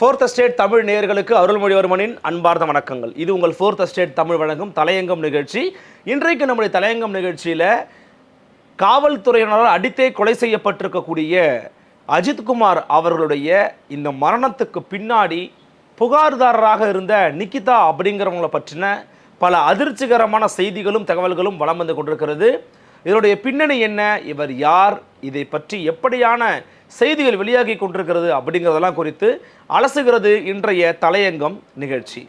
Fourth state Tamil நேயர்களுக்கு அருள்மொழிவர்மனின் அன்பார்ந்த வணக்கங்கள். இது உங்கள் ஃபோர்த் ஸ்டேட் தமிழ் வழங்கும் தலையங்கம் நிகழ்ச்சி. இன்றைக்கு நம்முடைய தலையங்கம் நிகழ்ச்சியில் காவல்துறையினரால் அடித்தே கொலை செய்யப்பட்டிருக்கக்கூடிய அஜித்குமார் அவர்களுடைய இந்த மரணத்துக்கு பின்னாடி புகார்தாரராக இருந்த நிக்கிதா அப்படிங்கிறவங்களை பற்றின பல அதிர்ச்சிகரமான செய்திகளும் தகவல்களும் வலம் வந்து கொண்டிருக்கிறது. இதனுடைய பின்னணி என்ன? இவர் யார்? இதை பற்றி எப்படியான செய்திகள் வெளியாகி கொண்டிருக்கிறது அப்படிங்கிறதெல்லாம் குறித்து அலசுகிறது இன்றைய தலையங்கம் நிகழ்ச்சி.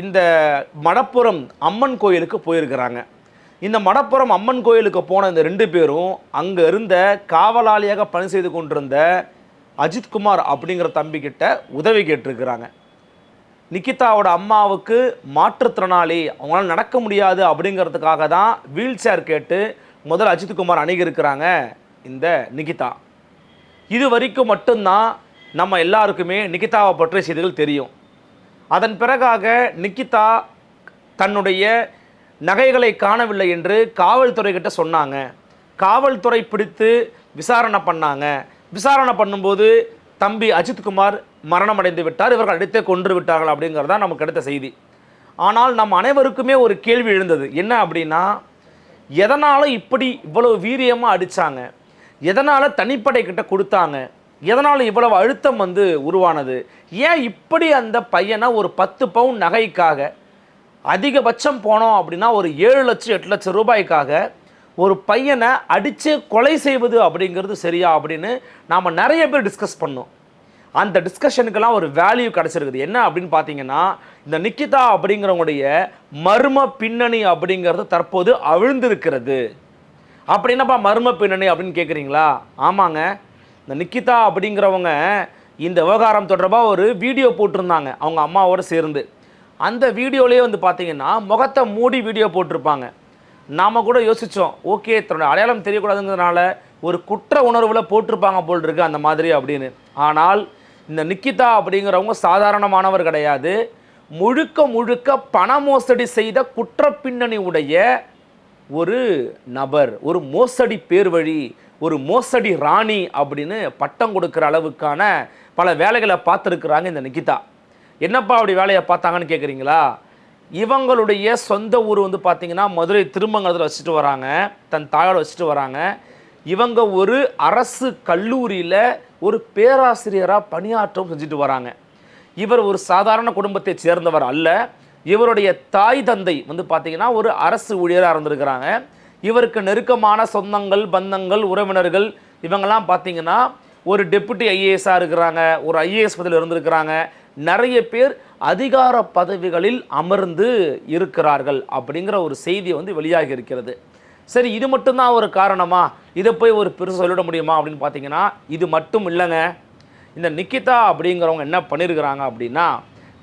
இந்த மடப்புறம் அம்மன் கோயிலுக்கு போயிருக்கிறாங்க. இந்த மடப்புறம் அம்மன் கோயிலுக்கு போன இந்த ரெண்டு பேரும் அங்கே இருந்த காவலாளியாக பணி செய்து கொண்டிருந்த அஜித்குமார் அப்படிங்கிற தம்பிக்கிட்ட உதவி கேட்டிருக்கிறாங்க. நிக்கிதாவோட அம்மாவுக்கு மாற்றுத்திறனாளி அவங்களால நடக்க முடியாது அப்படிங்கிறதுக்காக தான் வீல் சேர் கேட்டு முதல் அஜித்குமார் அணுகியிருக்கிறாங்க இந்த நிகிதா இது வரைக்கும் மட்டும்தான் நம்ம எல்லாருக்குமே நிகிதாவை பற்றிய செய்திகள் தெரியும். அதன் பிறகாக நிக்கிதா தன்னுடைய நகைகளை காணவில்லை என்று காவல்துறை கிட்ட சொன்னாங்க. காவல்துறை பிடித்து விசாரணை பண்ணாங்க. விசாரணை பண்ணும்போது தம்பி அஜித்குமார் மரணம் அடைந்து விட்டார். இவர்கள் அடித்தே கொன்று விட்டார்கள் அப்படிங்கிறது தான் நமக்கு கிடைத்த செய்தி. ஆனால் நம் அனைவருக்குமே ஒரு கேள்வி எழுந்தது. என்ன அப்படின்னா எதனால் இப்படி இவ்வளவு வீரியமாக அடித்தாங்க எதனால் தனிப்படை கிட்ட கொடுத்தாங்க? எதனால் இவ்வளவு அழுத்தம் வந்து உருவானது? ஏன் இப்படி அந்த பையனை ஒரு பத்து பவுன் நகைக்காக அதிகபட்சம் போனோம் அப்படின்னா ஒரு ஏழு லட்சம் எட்டு லட்சம் ரூபாய்க்காக ஒரு பையனை அடித்து கொலை செய்வது அப்படிங்கிறது சரியா அப்படின்னு நாம் நிறைய பேர் டிஸ்கஸ் பண்ணோம். அந்த டிஸ்கஷனுக்கெல்லாம் ஒரு வேல்யூ கிடச்சிருக்குது. என்ன அப்படின்னு பார்த்தீங்கன்னா இந்த நிக்கிதா அப்படிங்கிறவங்களுடைய மர்ம பின்னணி அப்படிங்கிறது தற்போது அவிழ்ந்திருக்கிறது. அப்படி என்னப்பா மர்ம பின்னணி அப்படின்னு கேட்குறீங்களா ஆமாங்க. இந்த நிக்கிதா அப்படிங்கிறவங்க இந்த விவகாரம் தொடர்பாக ஒரு வீடியோ போட்டிருந்தாங்க அவங்க அம்மாவோடு சேர்ந்து. அந்த வீடியோலேயே வந்து பார்த்தீங்கன்னா முகத்தை மூடி வீடியோ போட்டிருப்பாங்க. நாம் கூட யோசித்தோம் ஓகே தன்னோட அடையாளம் தெரியக்கூடாதுங்கிறதுனால ஒரு குற்ற உணர்வில் போட்டிருப்பாங்க போல் இருக்கு அந்த மாதிரி அப்படின்னு. ஆனால் இந்த நிக்கிதா அப்படிங்கிறவங்க சாதாரணமானவர் கிடையாது. முழுக்க முழுக்க பண மோசடி செய்த குற்ற பின்னணி உடைய ஒரு நபர் ஒரு மோசடி பேர் வழி ஒரு மோசடி ராணி அப்படின்னு பட்டம் கொடுக்குற அளவுக்கான பல வேலைகளை பார்த்துருக்குறாங்க இந்த நிக்கிதா என்னப்பா அப்படி வேலையை பார்த்தாங்கன்னு கேட்குறீங்களா இவங்களுடைய சொந்த ஊர் வந்து பார்த்தீங்கன்னா மதுரை திருமங்கலத்தில் வச்சுட்டு வராங்க. தன் தாயோட வச்சுட்டு வராங்க. இவங்க ஒரு அரசு கல்லூரியில் ஒரு பேராசிரியராக பணியாற்றம் செஞ்சுட்டு வராங்க. இவர் ஒரு சாதாரண குடும்பத்தை சேர்ந்தவர் அல்ல. இவருடைய தாய் தந்தை வந்து பார்த்திங்கன்னா ஒரு அரசு ஊழியராக இருந்திருக்கிறாங்க. இவருக்கு நெருக்கமான சொந்தங்கள் பந்தங்கள் உறவினர்கள் இவங்கெல்லாம் பார்த்தீங்கன்னா ஒரு டெப்புட்டி ஐஏஎஸ்ஸாக இருக்கிறாங்க ஒரு ஐஏஎஸ் பதவியில் இருந்திருக்கிறாங்க. நிறைய பேர் அதிகார பதவிகளில் அமர்ந்து இருக்கிறார்கள் அப்படிங்கிற ஒரு செய்தி வந்து வெளியாகி இருக்கிறது. சரி இது மட்டும்தான் ஒரு காரணமா? இதை போய் ஒரு பெருசு சொல்லிட முடியுமா அப்படின்னு பார்த்தீங்கன்னா இது மட்டும் இல்லைங்க. இந்த நிக்கிதா அப்படிங்கிறவங்க என்ன பண்ணியிருக்கிறாங்க அப்படின்னா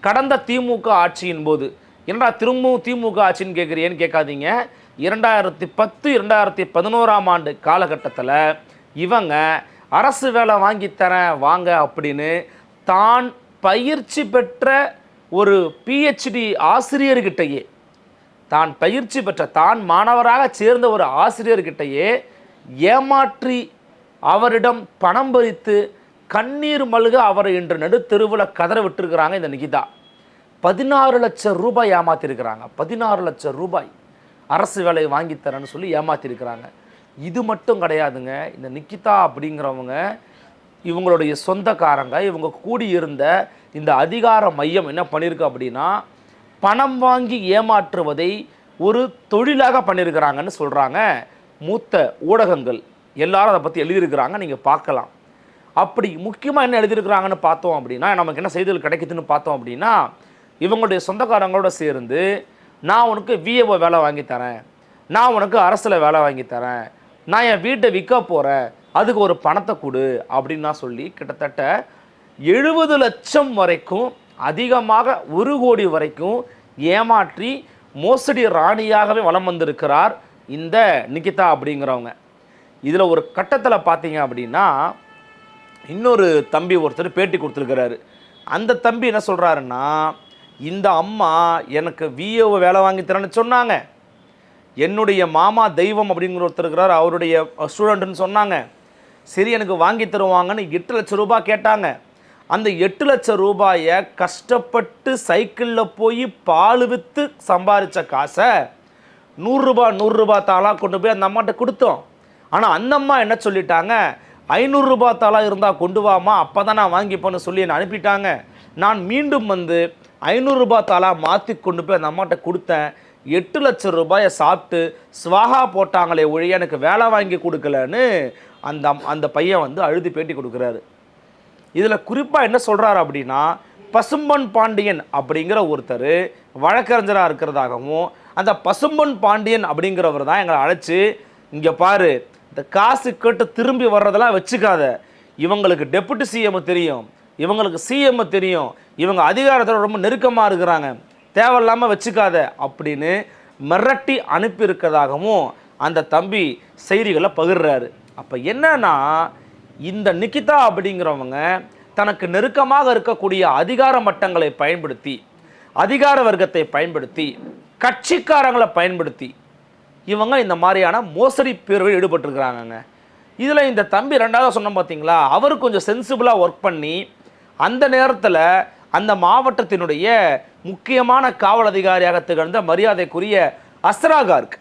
கடந்த திமுக ஆட்சியின் போது என்னடா திரும்பவும் திமுக ஆட்சின்னு கேட்குறியேன்னு கேட்காதீங்க. இரண்டாயிரத்தி பத்து இரண்டாயிரத்தி பதினோராம் ஆண்டு காலகட்டத்தில் இவங்க அரசு வேலை வாங்கி தரேன் வாங்க அப்படின்னு தான் பயிற்சி பெற்ற ஒரு பிஹெச்டி ஆசிரியர்கிட்டயே தான் பயிற்சி பெற்ற தான் மாணவராக சேர்ந்த ஒரு ஆசிரியர்கிட்டயே ஏமாற்றி அவரிடம் பணம் பறித்து கண்ணீர் மல்க அவரை இன்று நடுத்தெருவில் கதற விட்டுருக்கிறாங்க இந்த நிகிதா. பதினாறு லட்சம் ரூபாய் ஏமாற்றிருக்கிறாங்க பதினாறு லட்சம் ரூபாய். அரசு வேலையை வாங்கித்தரேன்னு சொல்லி ஏமாற்றிருக்கிறாங்க இது மட்டும் கிடையாதுங்க. இந்த நிக்கிதா அப்படிங்கிறவங்க இவங்களுடைய சொந்தக்காரங்க இவங்க கூடியிருந்த இந்த அதிகார மையம் என்ன பண்ணியிருக்கு அப்படின்னா பணம் வாங்கி ஏமாற்றுவதை ஒரு தொழிலாக பண்ணியிருக்கிறாங்கன்னு சொல்கிறாங்க மூத்த ஊடகங்கள். எல்லாரும் அதை பற்றி எழுதியிருக்கிறாங்க நீங்கள் பார்க்கலாம். அப்படி முக்கியமாக என்ன எழுதியிருக்கிறாங்கன்னு பார்த்தோம் அப்படின்னா நமக்கு என்ன செய்திகள் கிடைக்குதுன்னு பார்த்தோம் அப்படின்னா இவங்களுடைய சொந்தக்காரங்களோட சேர்ந்து நான் உனக்கு விஏஓ வேலை வாங்கி தரேன். நான் உனக்கு அரசில் வேலை வாங்கி தரேன். நான் என் வீட்டை விற்க போகிறேன் அதுக்கு ஒரு பணத்தை கொடு அப்படின்னா சொல்லி கிட்டத்தட்ட எழுபது லட்சம் வரைக்கும் அதிகமாக ஒரு கோடி வரைக்கும் ஏமாற்றி மோசடி ராணியாகவே வலம் வந்திருக்கிறார் இந்த நிகிதா அப்படிங்கிறவங்க. இதில் ஒரு கட்டத்தில் பார்த்தீங்க அப்படின்னா இன்னொரு தம்பி ஒருத்தர் பேட்டி கொடுத்துருக்கிறாரு. அந்த தம்பி என்ன சொல்கிறாருன்னா இந்த அம்மா எனக்கு விஏஓ வேலை வாங்கி தரேன்னு சொன்னாங்க. என்னுடைய மாமா தெய்வம் அப்படிங்கிற ஒருத்தர் இருக்கிறார் அவருடைய ஸ்டூடெண்ட்டுன்னு சொன்னாங்க. சரி எனக்கு வாங்கி தருவாங்கன்னு எட்டு லட்சம் ரூபாய் கேட்டாங்க. அந்த எட்டு லட்சம் ரூபாயை கஷ்டப்பட்டு சைக்கிளில் போய் பால் விற்று சம்பாதிச்ச காசை நூறுரூபா நூறுரூபா தாளாக கொண்டு போய் அந்த அம்மாட்ட கொடுத்தோம். ஆனால் அந்த அம்மா என்ன சொல்லிட்டாங்க? ஐநூறுரூபா தாளாக இருந்தால் கொண்டு வாமா அப்போ தான் நான் வாங்கிப்பேன்னு சொல்லி என்னை அனுப்பிட்டாங்க. நான் மீண்டும் வந்து ஐநூறுரூபா தாளாக மாற்றி கொண்டு போய் அந்த அம்மாட்ட கொடுத்தேன். எட்டு லட்சம் ரூபாயை சாப்பிட்டு ஸ்வாகா போட்டாங்களே ஒழிய எனக்கு வேலை வாங்கி கொடுக்கலன்னு அந்த அம்- அந்த பையன் வந்து அழுது பேட்டி கொடுக்குறாரு. இதில் குறிப்பாக என்ன சொல்கிறாரு அப்படின்னா பசும்பன் பாண்டியன் அப்படிங்கிற ஒருத்தர் வழக்கறிஞராக இருக்கிறதாகவும் அந்த பசும்பன் பாண்டியன் அப்படிங்கிறவர் தான் எங்களை அழைச்சி இங்கே பாரு இந்த காசு கேட்டு திரும்பி வர்றதெல்லாம் வச்சுக்காத. இவங்களுக்கு டெப்புட்டி சிஎம் தெரியும். இவங்களுக்கு சிஎம் தெரியும். இவங்க அதிகாரத்தில் ரொம்ப நெருக்கமாக இருக்கிறாங்க. தேவையில்லாமல் வச்சுக்காத அப்படின்னு மிரட்டி அனுப்பியிருக்கிறதாகவும் அந்த தம்பி செய்திகளை பகிர்றாரு. அப்போ என்னன்னா இந்த நிகிதா அப்படிங்கிறவங்க தனக்கு நெருக்கமாக இருக்கக்கூடிய அதிகார மட்டங்களை பயன்படுத்தி அதிகார வர்க்கத்தை பயன்படுத்தி கட்சிக்காரங்களை பயன்படுத்தி இவங்க இந்த மாதிரியான மோசடி பேர்வில் ஈடுபட்டிருக்கிறாங்கங்க. இதில் இந்த தம்பி ரெண்டாவது சொன்னோம் பார்த்தீங்களா அவர் கொஞ்சம் சென்சிபிளாக ஒர்க் பண்ணி அந்த நேரத்தில் அந்த மாவட்டத்தினுடைய முக்கியமான காவல் அதிகாரியாக திகழ்ந்த மரியாதைக்குரிய அஸ்ராகார்க்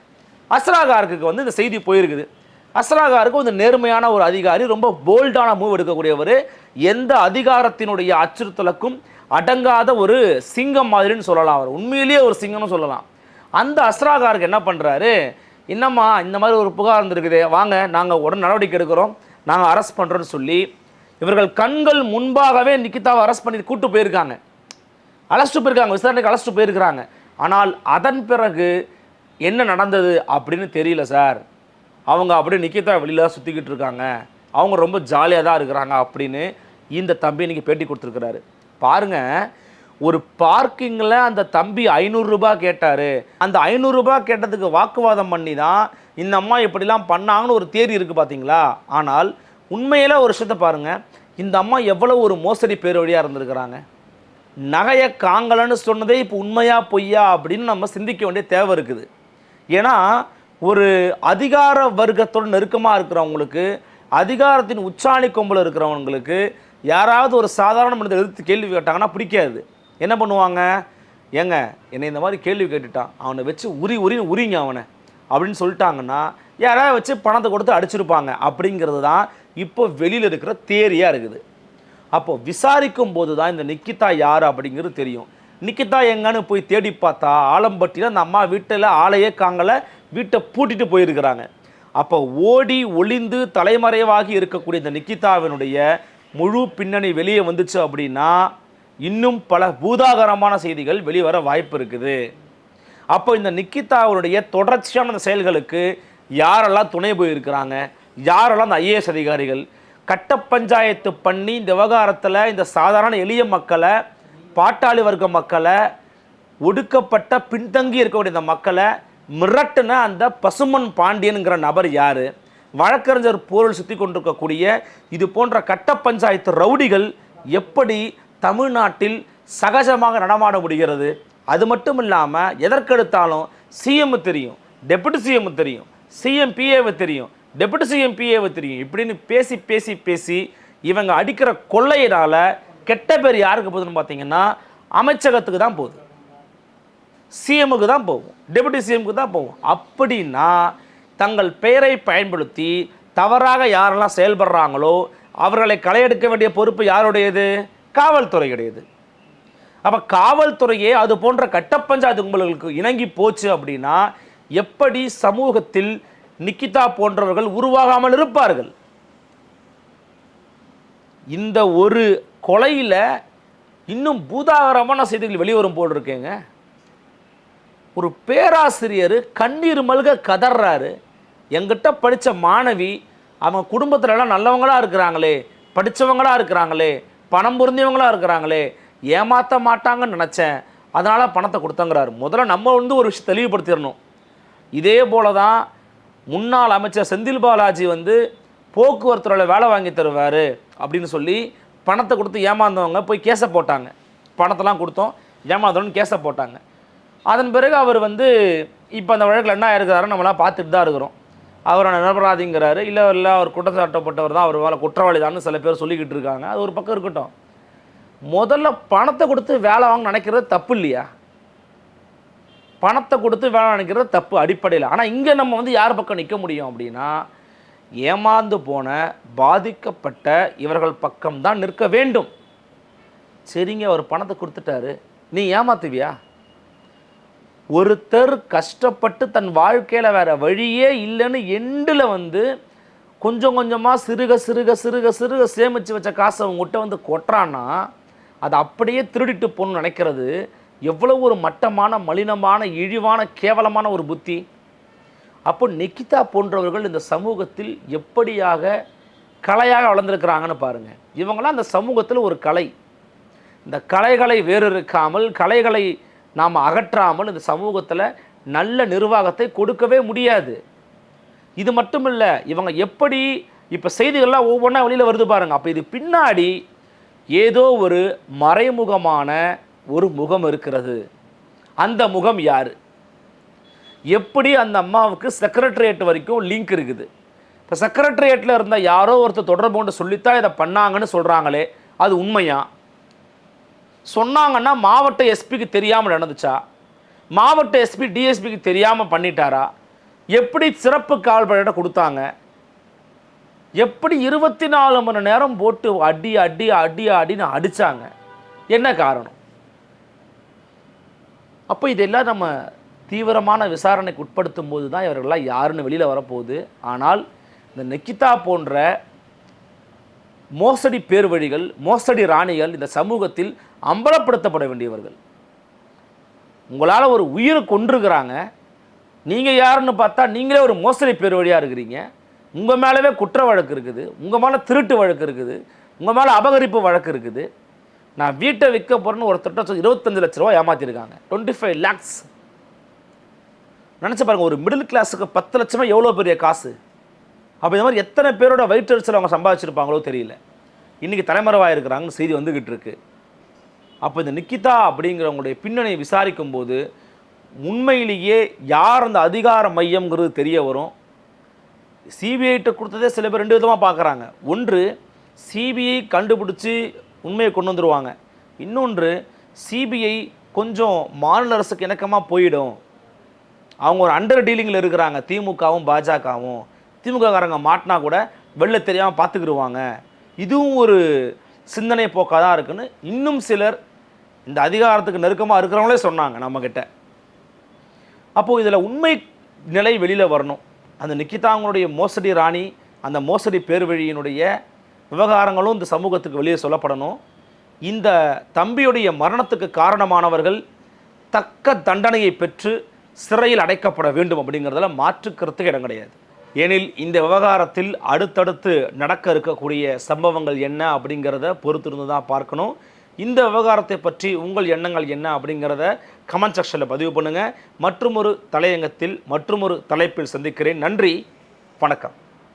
அஸ்ராகார்க்கு வந்து இந்த செய்தி போயிருக்குது. அஸ்ராகாருக்கு வந்து நேர்மையான ஒரு அதிகாரி ரொம்ப போல்டான மூவ் எடுக்கக்கூடியவர். எந்த அதிகாரத்தினுடைய அச்சுறுத்தலுக்கும் அடங்காத ஒரு சிங்கம் மாதிரின்னு சொல்லலாம் அவர். உண்மையிலேயே ஒரு சிங்கம்னு சொல்லலாம். அந்த அஸ்ராகாருக்கு என்ன பண்ணுறாரு என்னம்மா இந்த மாதிரி ஒரு புகார் இருந்திருக்குது வாங்க நாங்கள் உடனே நடவடிக்கை எடுக்கிறோம். நாங்கள் அரெஸ்ட் பண்ணுறோன்னு சொல்லி இவர்கள் கண்கள் முன்பாகவே நிக்கிதாவை அரெஸ்ட் பண்ணி கூட்டு போயிருக்காங்க. அழைச்சிட்டு போயிருக்காங்க விசாரணைக்கு அழைச்சிட்டு போயிருக்கிறாங்க. ஆனால் அதன் பிறகு என்ன நடந்தது அப்படின்னு தெரியல சார். அவங்க அப்படியே நிக்கிதா வெளியில் சுற்றிக்கிட்டு இருக்காங்க. அவங்க ரொம்ப ஜாலியாக தான் இருக்கிறாங்க அப்படின்னு இந்த தம்பி இன்றைக்கி பேட்டி கொடுத்துருக்குறாரு. பாருங்க ஒரு பார்க்கிங்கில் அந்த தம்பி ஐநூறுரூபா கேட்டார். அந்த ஐநூறுரூபா கேட்டதுக்கு வாக்குவாதம் பண்ணி தான் இந்த அம்மா இப்படிலாம் பண்ணாங்கன்னு ஒரு தேதி இருக்குது பார்த்தீங்களா ஆனால் உண்மையில் ஒரு விஷயத்த பாருங்கள் இந்த அம்மா எவ்வளோ ஒரு மோசடி பேர் வழியாக இருந்திருக்கிறாங்க. நகையை காங்கலன்னு சொன்னதே இப்போ உண்மையா பொய்யா அப்படின்னு நம்ம சிந்திக்க வேண்டிய தேவை இருக்குது. ஏன்னா ஒரு அதிகார வர்க்கத்துடன் நெருக்கமாக இருக்கிறவங்களுக்கு அதிகாரத்தின் உச்சாணி கொம்பில் இருக்கிறவங்களுக்கு யாராவது ஒரு சாதாரண மனிதர் எதிர்த்து கேள்வி கேட்டாங்கன்னா பிடிக்காது. என்ன பண்ணுவாங்க? ஏங்க என்னை இந்த மாதிரி கேள்வி கேட்டுட்டான். அவனை வச்சு உரி உரி உரிங்க அவனை. அப்படின்னு சொல்லிட்டாங்கன்னா யாராவது வச்சு பணத்தை கொடுத்து அடிச்சிருப்பாங்க. அப்படிங்கிறது தான் இப்போ வெளியில் இருக்கிற தேரியாக இருக்குது. அப்போ விசாரிக்கும் போது தான் இந்த நிக்கிதா யார் அப்படிங்கிறது தெரியும். நிக்கிதா எங்கன்னு போய் தேடி பார்த்தா ஆலம்பட்டியில் அந்த அம்மா வீட்டில் ஆளையே காங்கல வீட்டை பூட்டிட்டு போயிருக்கிறாங்க. அப்போ ஓடி ஒளிந்து தலைமறைவாகி இருக்கக்கூடிய இந்த நிக்கிதாவினுடைய முழு பின்னணி வெளியே வந்துச்சு அப்படின்னா இன்னும் பல பூதாகரமான செய்திகள் வெளிவர வாய்ப்பு இருக்குது. அப்போ இந்த நிக்கிதாவுடைய தொடர்ச்சியான செயல்களுக்கு யாரெல்லாம் துணை போயிருக்கிறாங்க? யாரெல்லாம் அந்த ஐஏஎஸ் அதிகாரிகள் கட்ட பஞ்சாயத்து பண்ணி இந்த விவகாரத்தில் இந்த சாதாரண எளிய மக்களை பாட்டாளி வர்க்க மக்களை ஒடுக்கப்பட்ட பின்தங்கி இருக்கக்கூடிய இந்த மக்களை மிரட்டுன அந்த பசுமன் பாண்டியனுங்கிற நபர் யார்? வழக்கறிஞர் போரில் சுற்றி கொண்டிருக்கக்கூடிய இது போன்ற கட்ட பஞ்சாயத்து ரவுடிகள் எப்படி தமிழ்நாட்டில் சகஜமாக நடமாட முடிகிறது? அது மட்டும் இல்லாமல் எதற்கெடுத்தாலும் சிஎம் தெரியும் டெபுட்டி சிஎம் தெரியும் சிஎம் பிஏவை தெரியும். டெபுட்டி சிஎம் பிஏவை தெரியும். இப்படின்னு பேசி பேசி பேசி இவங்க அடிக்கிற கொள்ளையினால் கெட்ட பேர் யாருக்கு போகுதுன்னு பார்த்தீங்கன்னா அமைச்சகத்துக்கு தான் போகுது. சிஎம்முக்கு தான் போகும். டெபுட்டி சிஎம்க்கு தான் போகும். அப்படின்னா தங்கள் பெயரை பயன்படுத்தி தவறாக யாரெல்லாம் செயல்படுறாங்களோ அவர்களை களையெடுக்க வேண்டிய பொறுப்பு யாருடையது? காவல்துறையுடையது. அப்போ காவல்துறையே அது போன்ற கட்டப்பஞ்சாயத்து கும்பல்களுக்கு இணங்கி போச்சு அப்படின்னா எப்படி சமூகத்தில் நிக்கிதா போன்றவர்கள் உருவாகாமல் இருப்பார்கள். இந்த ஒரு கொலையில் இன்னும் பூதாகரமான செய்திகள் வெளிவரும் போல் இருக்கேங்க. ஒரு பேராசிரியர் கண்ணீர் மல்க கதறாரு எங்கிட்ட படித்த மாணவி அவங்க குடும்பத்திலலாம் நல்லவங்களாக இருக்கிறாங்களே படித்தவங்களாக இருக்கிறாங்களே பணம் பொருந்தியவங்களாக இருக்கிறாங்களே ஏமாற்ற மாட்டாங்கன்னு நினச்சேன். அதனால் பணத்தை கொடுத்தங்கிறாரு. முதல்ல நம்ம வந்து ஒரு விஷயம் தெளிவுபடுத்திடணும். இதே போல தான் முன்னாள் அமைச்சர் செந்தில் பாலாஜி வந்து போக்குவரத்துறையில் வேலை வாங்கி தருவார் அப்படின்னு சொல்லி பணத்தை கொடுத்து ஏமாந்தவங்க போய் கேஸை போட்டாங்க. பணத்தெல்லாம் கொடுத்தோம் ஏமாந்தோன்னு கேஸை போட்டாங்க. அதன் பிறகு அவர் வந்து இப்போ அந்த வழக்கில் என்ன இருக்கிறாரோ நம்மளாம் பார்த்துட்டு தான் இருக்கிறோம். அவர் நிரபராதிங்கிறாரு இல்லை இல்லை அவர் குற்றச்சாட்டப்பட்டவர் தான் அவர் வேலை குற்றவாளி தான் சில பேர் சொல்லிக்கிட்டு இருக்காங்க. அது ஒரு பக்கம் இருக்கட்டும். முதல்ல பணத்தை கொடுத்து வேலை வாங்க நினைக்கிறது தப்பு இல்லையா? பணத்தை கொடுத்து வேணாம் நினைக்கிறது தப்பு அடிப்படையில். ஆனால் இங்கே நம்ம வந்து யார் பக்கம் நிற்க முடியும் அப்படின்னா ஏமாந்து போன பாதிக்கப்பட்ட இவர்கள் பக்கம் தான் நிற்க வேண்டும். சரிங்க அவர் பணத்தை கொடுத்துட்டாரு. நீ ஏமாத்துவியா? ஒருத்தர் கஷ்டப்பட்டு தன் வாழ்க்கையில் வேறு வழியே இல்லைன்னு எண்டில் வந்து கொஞ்சம் கொஞ்சமாக சிறுக சிறுக சிறுக சிறுக சேமித்து வச்ச காசை உங்ககிட்ட வந்து கொட்டுறான்னா அதை அப்படியே திருடிட்டு போகணும்னு நினைக்கிறது எவ்வளோ ஒரு மட்டமான மலினமான இழிவான கேவலமான ஒரு புத்தி. அப்போ நிக்கிதா போன்றவர்கள் இந்த சமூகத்தில் எப்படியாக கலையாக வளர்ந்துருக்கிறாங்கன்னு பாருங்கள் இவங்களாம் அந்த சமூகத்தில் ஒரு கலை. இந்த கலைகளை வேறறுக்காமல் கலைகளை நாம் அகற்றாமல் இந்த சமூகத்தில் நல்ல நிர்வாகத்தை கொடுக்கவே முடியாது. இது மட்டும் இல்லை இவங்க எப்படி இப்போ செய்திகள்லாம் ஒவ்வொன்றா வெளியில் வருது பாருங்கள் அப்போ இது பின்னாடி ஏதோ ஒரு மறைமுகமான ஒரு முகம் இருக்கிறது. அந்த முகம் யார்? எப்படி அந்த அம்மாவுக்கு செக்ரட்டரியேட் வரைக்கும் லிங்க் இருக்குது? இப்போ செக்ரட்டரியேட்டில் இருந்தால் யாரோ ஒருத்தர் தொடர்பு கொண்டு சொல்லித்தான் இதை பண்ணாங்கன்னு சொல்கிறாங்களே அது உண்மையா? சொன்னாங்கன்னா மாவட்ட எஸ்பிக்கு தெரியாமல் நடந்துச்சா? மாவட்ட எஸ்பி டிஎஸ்பிக்கு தெரியாமல் பண்ணிட்டாரா? எப்படி சிறப்பு காவல்படையிட கொடுத்தாங்க? எப்படி இருபத்தி நாலு மணி நேரம் போட்டு அடி அடி அடி அடின்னு அடித்தாங்க என்ன காரணம்? அப்போ இதெல்லாம் நம்ம தீவிரமான விசாரணைக்கு உட்படுத்தும் போது தான் இவர்கள்லாம் யாருன்னு வெளியில் வரப்போகுது. ஆனால் இந்த நெக்கிதா போன்ற மோசடி பேர்வழிகள் மோசடி ராணிகள் இந்த சமூகத்தில் அம்பலப்படுத்தப்பட வேண்டியவர்கள். உங்களால் ஒரு உயிரை கொண்டிருக்கிறாங்க நீங்கள் யாருன்னு பார்த்தா நீங்களே ஒரு மோசடி பேர் வழியாக இருக்கிறீங்க. உங்கள் மேலவே குற்ற வழக்கு இருக்குது. உங்கள் மேலே திருட்டு வழக்கு இருக்குது. உங்கள் மேலே அபகரிப்பு வழக்கு இருக்குது. நான் வீட்டை விற்க போகிறேன்னு ஒருத்தட்ட சொல்லி இருபத்தஞ்சு லட்ச ரூபா ஏமாற்றிருக்காங்க டுவெண்ட்டி ஃபைவ் லேக்ஸ் நினச்சி பாருங்கள் ஒரு மிடில் கிளாஸுக்கு பத்து லட்சமாக எவ்வளோ பெரிய காசு? அப்போ இந்த மாதிரி எத்தனை பேரோட வயிற்றெரிச்சல் அவங்க சம்பாதிச்சிருப்பாங்களோ தெரியல. இன்றைக்கி தலைமறைவாக இருக்கிறாங்கன்னு செய்தி வந்துக்கிட்டு இருக்கு. அப்போ இந்த நிக்கிதா அப்படிங்கிறவங்களுடைய பின்னணியை விசாரிக்கும் போது உண்மையிலேயே யார் அந்த அதிகார மையம்ங்கிறது தெரிய வரும். சிபிஐட்ட கொடுத்ததே சில பேர் ரெண்டு விதமாக பார்க்குறாங்க. ஒன்று சிபிஐ கண்டுபிடிச்சி உண்மையை கொண்டு வந்துடுவாங்க இன்னொன்று சிபிஐ கொஞ்சம் மாநில அரசுக்கு இணக்கமாக போயிடும். அவங்க ஒரு அண்டர் டீலிங்கில் இருக்கிறாங்க. திமுகவும் பாஜகவும். திமுககாரங்க மாட்டினா கூட வெளில தெரியாமல் பார்த்துக்கிடுவாங்க இதுவும் ஒரு சிந்தனை போக்காக தான் இருக்குன்னு இன்னும் சிலர் இந்த அதிகாரத்துக்கு நெருக்கமாக இருக்கிறவங்களே சொன்னாங்க நம்மக்கிட்ட அப்போது இதில் உண்மை நிலை வெளியில் வரணும். அந்த நிக்கிதாங்களுடைய மோசடி ராணி அந்த மோசடி பேர்வழியினுடைய விவகாரங்களும் இந்த சமூகத்துக்கு வெளியே சொல்லப்படணும். இந்த தம்பியுடைய மரணத்துக்கு காரணமானவர்கள் தக்க தண்டனையை பெற்று சிறையில் அடைக்கப்பட வேண்டும் அப்படிங்கிறதுல மாற்றுக்கிறதுக்கு இடம் கிடையாது. ஏனில் இந்த விவகாரத்தில் அடுத்தடுத்து நடக்க இருக்கக்கூடிய சம்பவங்கள் என்ன அப்படிங்கிறத பொறுத்திருந்து தான் பார்க்கணும். இந்த விவகாரத்தை பற்றி உங்கள் எண்ணங்கள் என்ன அப்படிங்கிறத கமெண்ட் செக்ஷனில் பதிவு பண்ணுங்கள் மற்றொரு தலையங்கத்தில் மற்றொரு தலைப்பில் சந்திக்கிறேன். நன்றி. வணக்கம்.